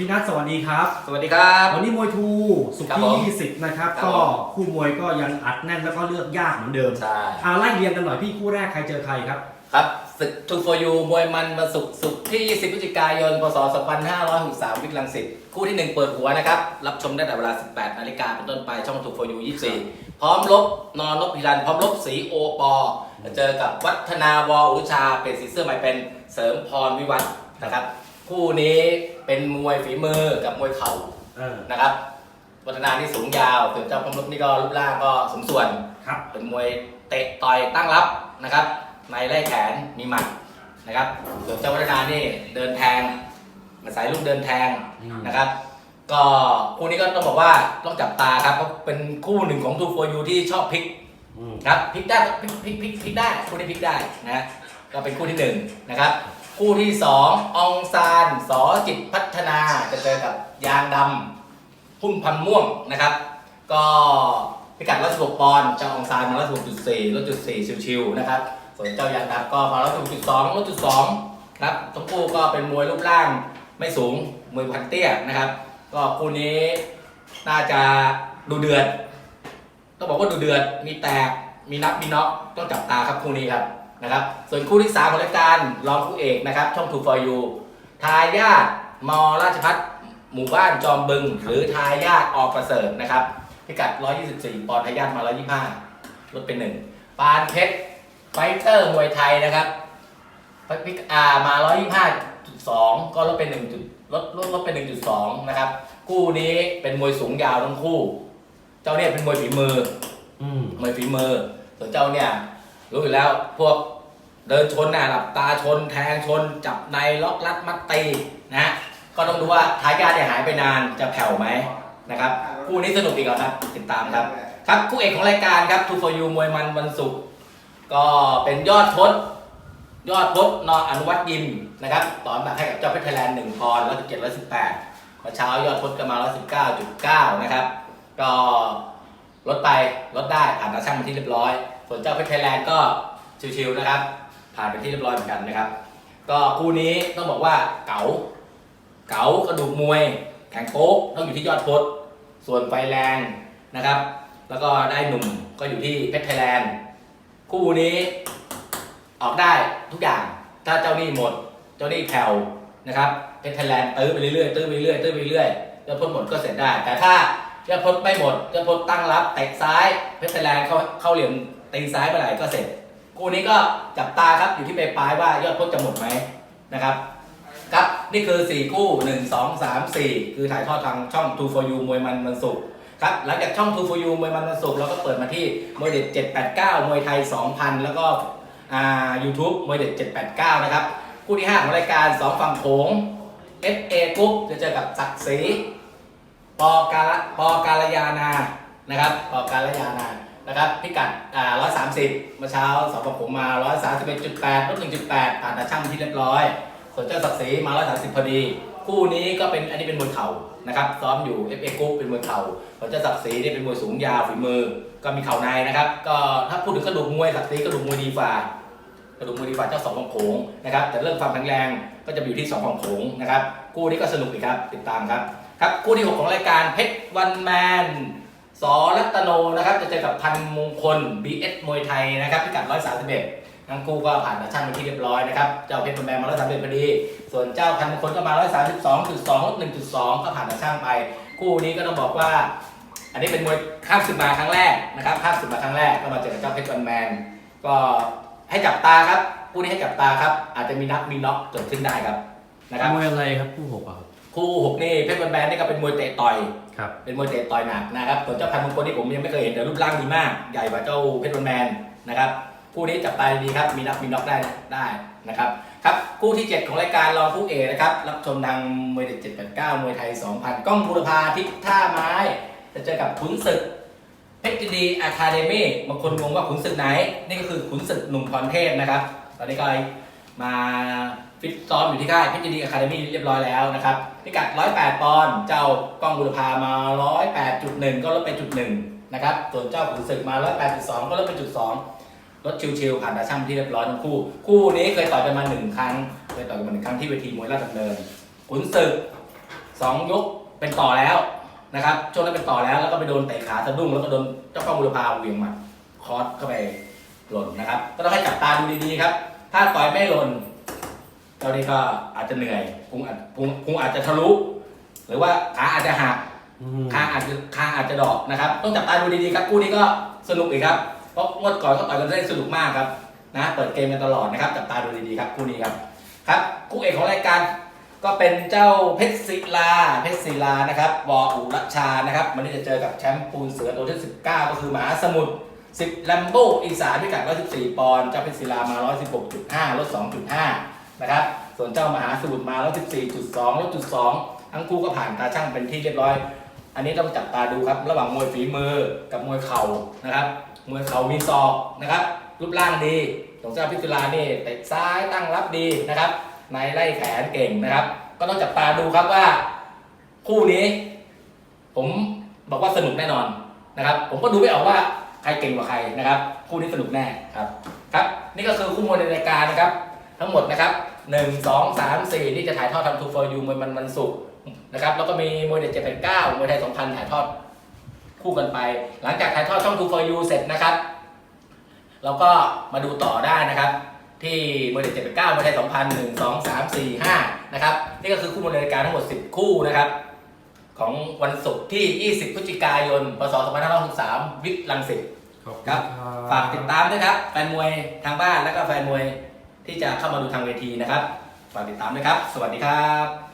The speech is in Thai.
พี่นัทสวัสดีครับ สวัสดีครับ วันนี้มวยทูสุกครับที่ผม20 นะครับ ครับก็ผม คู่มวยก็ยังอัดแน่นแล้วก็เลือกยากเหมือนเดิมใช่อาไล่เรียงกันหน่อยพี่คู่แรกใครเจอใครครับ ครับศึกทูฟอยูมวยมันมาสุกร์สุกร์ที่10พฤศจิกายน พศ 2563 วิกลังสิตคู่ที่ 1 เปิดหัวนะครับ รับชมได้แต่เวลา 18 นาฬิกาเป็นต้นไปช่องทูฟอยู24 พร้อมลบนอนลบพิรัน พร้อมลบสีโอปอจะเจอกับวัฒนาวออุชา เป็นสีเสื้อใหม่เป็นเสริมพรวิวัฒน์นะครับ คู่นี้เป็นมวยฝีมือกับมวยเข่าเออนะครับ วัฒนานี่สูงยาวส่วนเจ้าพรหมลบนี่ก็รูปร่างก็สมส่วน ครับ เป็นมวยเตะต่อยตั้งรับนะครับ ในไล่แขนมีหมัดนะครับส่วนเจ้าวัฒนานี่เดินแทงมาสายลูกเดินแทงอืม นะครับ ก็คู่นี้ก็ต้องบอกว่าต้องจับตาครับเพราะเป็นคู่หนึ่งของทูโฟยูที่ชอบพลิก อืม ครับพลิกได้พลิกพลิกพลิกพลิกได้คู่นี้พลิกได้นะก็เป็นคู่ที่หนึ่งนะครับ คู่ที่สององซานสอจิตพัฒนาจะเจอกับยางดำพุ่มพันม่วงนะครับ ก็พิกัด116ปอนด์เจ้าองซานมา116.4ลดจุด4ชิวๆนะครับส่วนเจ้ายางดำก็มา116.2ลดจุด2ครับทั้งคู่ก็เป็นมวยรูปร่างไม่สูงมวยพันเตี้ยนะครับ ก็คู่นี้น่าจะดูเดือดต้องบอกว่าดูเดือดมีแตกมีนับมีน็อกต้องจับตาครับคู่นี้ครับ นะครับ ส่วนคู่ที่ 3 ของรายการรองคู่เอกนะครับ ช่อง True for You ทายาทมอราชพัฒหมู่บ้านจอมบึง หรือทายาทออกประเสริฐนะครับพิกัด 124 ปอนด์ทายาทมา 125 ลดเป็นหนึ่งปานเพชรไฟเตอร์มวยไทยนะครับพิกอามา 125.2 ก็ลดเป็น1จุดลดลดลดเป็น 1.2 นะครับ คู่นี้เป็นมวยสูงยาวทั้งคู่ เจ้าเนี่ยเป็นมวยฝีมือ อืมมวยฝีมือ ส่วนเจ้าเนี่ย รู้อยู่แล้วพวกเดินชนนะหลับตาชน แทงชน จับในล็อกลัดมัดตีนะฮะก็ต้องดูว่าทายาทเนี่ยหายไปนานจะแผ่วไหมนะครับคู่นี้สนุกอีกแล้วครับติดตามครับ ครับคู่เอกของรายการครับทูฟอยูมวยมันวันศุกร์ก็เป็นยอดทศยอดพจน์นออนุวัตยิมนะครับตอนแบบให้กับเจ้าเพชรไทยแลนด์หนึ่งปอนด์ร้อยสิบเจ็ดร้อยสิบแปดเมื่อเช้ายอดพจน์ก็มาร้อยสิบเก้าจุดเก้านะครับ ก็ลดไปลดได้ผ่านตาช่างเป็นที่เรียบร้อย ส่วนเจ้าเพชรไทยแลนด์ก็ชิวๆนะครับ ผ่านเป็นที่เรียบร้อยเหมือนกันนะครับ ก็คู่นี้ต้องบอกว่าเก๋าเก๋ากระดูกมวย แข็งโป๊กต้องอยู่ที่ยอดพจน์ส่วนไฟแรงนะครับ แล้วก็ได้หนุ่มก็อยู่ที่เพชรไทยแลนด์คู่นี้ออกได้ทุกอย่าง ถ้าเจ้าหนี้หมด เจ้าหนี้แผ่วนะครับเพชรไทยแลนด์ตื้อไปเรื่อยๆตื้อไปเรื่อยๆตื้อไปเรื่อยๆเจ้าพ้นหมดก็เสร็จได้ แต่ถ้าเจ้าพ้นไม่หมดเจ้าพ้นตั้งรับเตะซ้ายเพชรไทยแลนด์เข้าเข้าเหลี่ยม ตีซ้ายไปไหนก็เสร็จคู่นี้ก็จับตาครับอยู่ที่ปลายๆว่ายอดพ้นจะหมดไหมนะครับครับนี่คือ 4 คู่ 1 2 3 4 คือถ่ายทอดทางช่อง True for You มวยมันมันสุกครับหลังจากช่อง True for You มวยมันมันสุกเราก็เปิดมาที่มวยเด็ด 789 มวยไทย 2,000 แล้วก็อ่า YouTube มวยเด็ด 789 นะครับ คู่ที่ 5 ของรายการ 2 ฝั่งโขง FA กรุ๊ปจะเจอกับศักดิ์ศรีปอกาลปอกาลยานานะครับปอกาลยานา นะครับพิกัดอ่า130 เมื่อเช้าสองฝั่งโขงมา 131.8ลด1.8ผ่านตาช่างที่เรียบร้อยส่วนเจ้าศักดิ์ศรีมา 130 พอดี คู่นี้ก็เป็นอันนี้เป็นมวยเข่านะครับซ้อมอยู่ FA กรุ๊ปเป็นมวยเข่าส่วนเจ้าศักดิ์ศรีนี่เป็นมวยสูงยาวฝีมือ ก็มีเข่าในนะครับ ก็ถ้าพูดถึงกระดูกมวยศักดิ์ศรีกระดูกมวยดีฝ่ากระดูกมวยดีฝ่าเจ้าสองฝั่งโขงนะครับแต่เรื่องความแข็งแรงก็จะอยู่ที่สองฝั่งโขงนะครับคู่นี้ก็สนุกอีกครับติดตามครับครับคู่ที่หกของรายการเพชรวันแมน สอรัตโนนะครับจะเจอกับพันมงคล BS มวยไทยนะครับพิกัด 131ทั้งคู่ก็ผ่านตาช่างเป็นที่เรียบร้อยนะครับ เจ้าเพชรพนแมนมาร้อยสามเอ็ดพอดี ส่วนเจ้าพันมงคนก็มาร้อยสามสิบสองจุดสองลดหนึ่งจุดสองก็ผ่านตาช่างไป คู่นี้ก็ต้องบอกว่า อันนี้เป็นมวยข้ามศึกมาครั้งแรกนะครับข้ามศึกมาครั้งแรกก็มาเจอกับเจ้าเพชรพนแมนก็ให้จับตาครับคู่นี้ให้จับตาครับอาจจะมีนับมีน็อกเกิดขึ้นได้ครับนะครับมวยอะไรครับคู่หกอะครับ คู่หกนี่เพชรพนแมนนี่ก็เป็นมวยเตะต่อย ครับเป็นมวยเตะต่อยหนักนะครับส่วนเจ้าพันมงคลที่ผมยังไม่เคยเห็นแต่รูปร่างดีมาก ใหญ่กว่าเจ้าเพชรวันแมนนะครับคู่นี้จับตาดีครับมีนับมีน็อกได้ได้นะครับครับคู่ที่ 7 ของรายการรองคู่เอกนะครับรับชมทางมวยเด็ด789มวยไทย 2,000กล้องบุรพาทิศท่าไม้จะเจอกับขุนศึกเพชรยินดีอะคาเดมี่บางคนงงว่าขุนศึกไหน นี่ก็คือขุนศึกหนุ่มพรเทพนะครับ ตอนนี้ก็ มาฟิตซ้อมอยู่ที่ค่ายเพชรยินดีอะคาเดมี่เรียบร้อยแล้วนะครับพิกัด 108 ปอนด์เจ้ากล้องบุรพามา 108.1 ก็ลดไปจุดหนึ่งนะครับส่วนเจ้าขุนศึกมา 108.2 ก็ลดไปจุดสองลดชิวๆผ่านตาช่างที่เรียบร้อยทั้งคู่ คู่นี้เคยต่อยกันมาหนึ่งครั้งเคยต่อยกันมาหนึ่งครั้งที่เวทีมวยราชดำเนินขุนศึกสองยกเป็นต่อแล้วนะครับช่วงนั้นเป็นต่อแล้วแล้วก็ไปโดนเตะขาสะดุ้งแล้วก็โดนเจ้ากล้องบุรพาเหวี่ยงหมัดคอร์สเข้าไปหล่นนะครับก็ต้องให้จับตาดูดีๆครับ ถ้าต่อยไม่หล่นเจ้านี้ก็อาจจะเหนื่อยพุงอาจพุงพุงอาจจะทะลุ หรือว่าขาอาจจะหักอืมคางอาจจะคางอาจจะดอกนะครับ ต้องจับตาดูดีๆครับคู่นี้ก็สนุกอีกครับ เพราะงวดก่อนก็ต่อยกันได้สนุกมากครับนะเปิดเกมกันตลอดนะครับจับตาดูดีๆครับคู่นี้ครับครับคู่เอกของรายการก็เป็นเจ้าเพชรศิลาเพชรศิลานะครับวออุรชานะครับวันนี้จะเจอกับแชมป์ปูนเสือตัวที่19 ก็คือมหาสมุทร 10ลัมโบอีสานพิกัด114 ปอนด์เจ้าเพชรศิลามา 116.5 ลด 2.5 นะครับ ส่วนเจ้ามหาสมุทรมา 114.2ลดจุด2 ทั้งคู่ก็ผ่านตาช่างเป็นที่เรียบร้อย อันนี้ต้องจับตาดูครับ ระหว่างมวยฝีมือกับมวยเข่านะครับ มวยเข่ามีศอกนะครับ รูปร่างดีของเจ้าพิจุลานี่เตะซ้ายตั้งรับดีนะครับ ในไล่แขนเก่งนะครับ ก็ต้องจับตาดูครับว่า คู่นี้ ผมบอกว่าสนุกแน่นอนนะครับ ผมก็ดูไม่ออกว่า ใครเก่งกว่าใครนะครับ คู่นี้สนุกแน่ครับ ครับ นี่ก็คือคู่มวยในรายการนะครับ ทั้งหมดนะครับหนึ่งสองสามสี่ที่จะถ่ายทอดทางทูฟอร์ยูมวยมันมันสุกร์นะครับ แล้วก็มีมวยเด็ดเจ็ดแปดเก้ามวยไทยสองพันถ่ายทอดคู่กันไป หลังจากถ่ายทอดช่องทูฟอร์ยูเสร็จนะครับ เราก็มาดูต่อได้นะครับ ที่มวยเด็ดเจ็ดแปดเก้ามวยไทยสองพันหนึ่งสองสามสี่ห้านะครับ นี่ก็คือคู่มวยในรายการทั้งหมดสิบคู่นะครับ ของวันศุกร์ที่ 20 พฤศจิกายน พศ 2563 วิกลังสิตขอบคุณครับ ฝากติดตามด้วยครับ แฟนมวยทางบ้านและก็แฟนมวยที่จะเข้ามาดูทางเวทีนะครับ ฝากติดตามด้วยครับ สวัสดีครับ